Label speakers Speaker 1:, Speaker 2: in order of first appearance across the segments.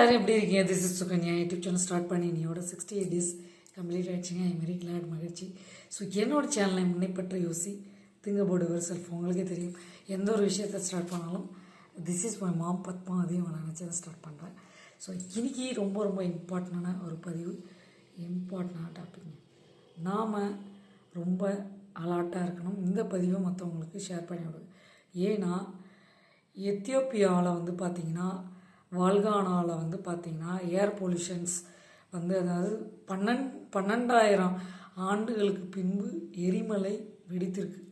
Speaker 1: எல்லாரும் எப்படி இருக்கீங்க? This is Sukanya. YouTube channel start பண்ணி என்னோட சிக்ஸ்டி எயிட் டேஸ் கம்ப்ளீட் ஆகிடுச்சிங்க ஐ வெரி கிளாட் மகிழ்ச்சி. ஸோ என்னோட சேனலை முன்னைப்பற்ற யோசி திங்க போர்டு யுவர் செல்ஃப். உங்களுக்கே தெரியும். எந்த ஒரு விஷயத்தை ஸ்டார்ட் பண்ணாலும் this is my mom Padma அதையும் நான் நினச்சதை ஸ்டார்ட் பண்ணுறேன் ஸோ இன்னைக்கு ரொம்ப ரொம்ப இம்பார்ட்டண்டான ஒரு பதிவு இம்பார்ட்டண்டான டாபிக்ங்க நாம் ரொம்ப அலாட்டாக இருக்கணும். இந்த பதிவை மற்றவங்களுக்கு ஷேர் பண்ணி விடுங்க ஏன்னா எத்தியோப்பியாவில் வந்து பார்த்திங்கன்னா வால்கானாவில் வந்து பார்த்திங்கன்னா ஏர் பொல்யூஷன்ஸ் வந்து அதாவது பன்னெண் பன்னெண்டாயிரம் ஆண்டுகளுக்கு பின்பு எரிமலை வெடித்திருக்கு.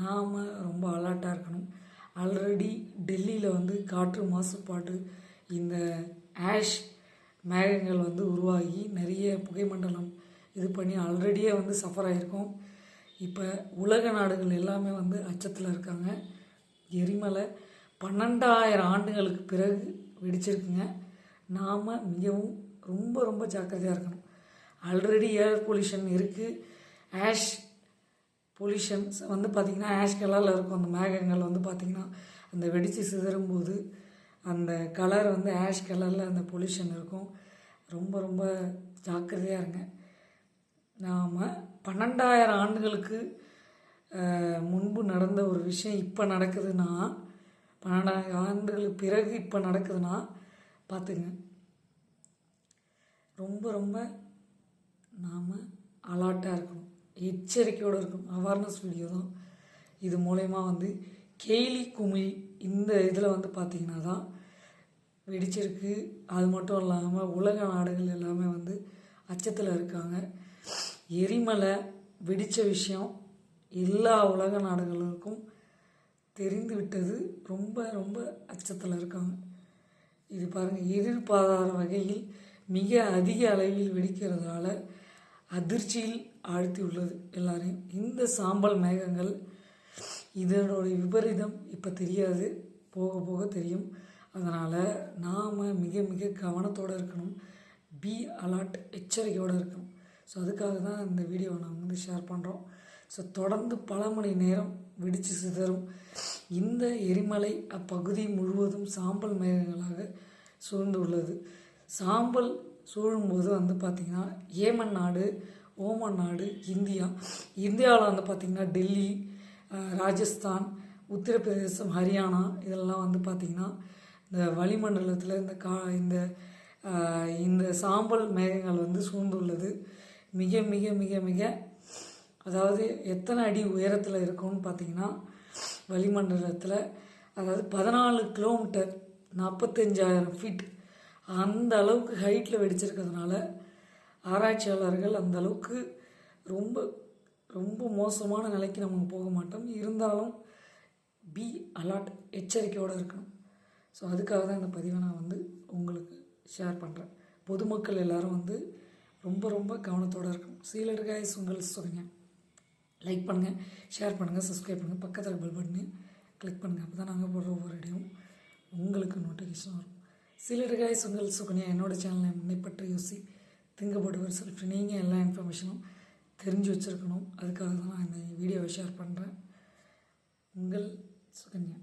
Speaker 1: நாம் ரொம்ப அலர்ட்டாக இருக்கணும். ஆல்ரெடி டெல்லியில் வந்து காற்று மாசுபாடு இந்த ஆஷ் மேகங்கள் வந்து உருவாகி நிறைய புகைமண்டலம் இது பண்ணி ஆல்ரெடியே வந்து சஃபர் ஆகிருக்கோம் இப்போ உலக நாடுகள் எல்லாமே வந்து அச்சத்தில் இருக்காங்க. எரிமலை பன்னெண்டாயிரம் ஆண்டுகளுக்கு பிறகு வெடிச்சிருக்குங்க. நாம் மிகவும் ரொம்ப ரொம்ப ஜாக்கிரதையாக இருக்கணும். ஆல்ரெடி ஏர் பொல்யூஷன் இருக்குது ஆஷ் பொல்யூஷன்ஸ் வந்து பார்த்திங்கன்னா ஆஷ் கலரில் இருக்கும். அந்த மேகங்கள் வந்து பார்த்திங்கன்னா அந்த வெடித்து சிதறும்போது அந்த கலர் வந்து ஆஷ் கலரில் அந்த பொல்யூஷன் இருக்கும். ரொம்ப ரொம்ப ஜாக்கிரதையாக இருங்க. நாம் பன்னெண்டாயிரம் ஆண்டுகளுக்கு முன்பு நடந்த ஒரு விஷயம் இப்போ நடக்குதுன்னா பன்னெண்டாயிரம் ஆண்டுகளுக்கு பிறகு இப்போ நடக்குதுன்னா பார்த்துங்க ரொம்ப ரொம்ப நாம் அலர்ட்டாக இருக்கணும். எச்சரிக்கையோடு இருக்கணும். அவேர்னஸ் வீடியோ தான். இது மூலயமா வந்து கேலி குமிழ் இந்த இதில் வந்து பார்த்திங்கன்னா தான் வெடிச்சிருக்கு. அது மட்டும் இல்லாமல் உலக நாடுகள் எல்லாமே வந்து அச்சத்தில் இருக்காங்க. எரிமலை வெடித்த விஷயம் எல்லா உலக நாடுகளுக்கும் தெரிந்து விட்டது ரொம்ப ரொம்ப அச்சத்தில் இருக்காங்க. இது பாருங்கள் எதிர்பாராத வகையில் மிக அதிக அளவில் வெடிக்கிறதால அதிர்ச்சியில் ஆழ்த்தி உள்ளது எல்லாரையும். இந்த சாம்பல் மேகங்கள் இதனுடைய விபரீதம் இப்போ தெரியாது. போக போக தெரியும். அதனால் நாம் மிக மிக கவனத்தோடு இருக்கணும். பி அலர்ட் எச்சரிக்கையோடு இருக்கணும். ஸோ அதுக்காக தான் இந்த வீடியோவை நாங்கள் வந்து ஷேர் பண்ணுறோம் ஸோ தொடர்ந்து பல மணி நேரம் வெடித்து சிதறும். இந்த எரிமலை அப்பகுதி முழுவதும் சாம்பல் மேகங்களாக சூழ்ந்துள்ளது. சாம்பல் சூழும்போது வந்து பார்த்திங்கன்னா ஏமன் நாடு ஓமன் நாடு இந்தியா. இந்தியாவில் வந்து பார்த்திங்கன்னா டெல்லி ராஜஸ்தான் உத்தரப்பிரதேசம் ஹரியானா இதெல்லாம் வந்து பார்த்திங்கன்னா இந்த வளிமண்டலத்தில் இந்த கா இந்த இந்த சாம்பல் மேகங்கள் வந்து சூழ்ந்துள்ளது. மிக மிக மிக மிக அதாவது எத்தனை அடி உயரத்தில் இருக்கும்னு பார்த்தீங்கன்னா வளிமண்டலத்தில் அதாவது பதினாலு கிலோமீட்டர் நாற்பத்தஞ்சாயிரம் ஃபீட் அந்த அளவுக்கு ஹைட்டில் வெடிச்சிருக்கிறதுனால ஆராய்ச்சியாளர்கள் அந்த அளவுக்கு ரொம்ப ரொம்ப மோசமான நிலைக்கு நம்ம போக மாட்டோம். இருந்தாலும் பி அலர்ட் எச்சரிக்கையோடு இருக்கணும். ஸோ அதுக்காக தான் இந்த பதிவை நான் வந்து உங்களுக்கு ஷேர் பண்ணுறேன் பொதுமக்கள் எல்லோரும் வந்து ரொம்ப ரொம்ப கவனத்தோடு இருக்கணும். சீலர் காய்ஸ் உங்கள் சொல்லுங்கள் லைக் பண்ணுங்கள் ஷேர் பண்ணுங்கள் சப்ஸ்கிரைப் பண்ணுங்கள் பக்கத்தில் பெல் பட்டனு கிளிக் பண்ணுங்கள் அப்போ தான் நாங்கள் போடுற ஒவ்வொரு இடையும் உங்களுக்கு நோட்டிஃபிகேஷன் வரும். சிலர் காய்ஸ் உங்கள் சுகன்யா என்னோடய சேனலை முன்னைப்பற்றி யோசி திங்கப்படுவர் செல்ஃப் நீங்கள் எல்லா இன்ஃபர்மேஷனும் தெரிஞ்சு வச்சுருக்கணும். அதுக்காக தான் நான் இந்த வீடியோவை ஷேர் பண்ணுறேன் உங்கள் சுகன்யா.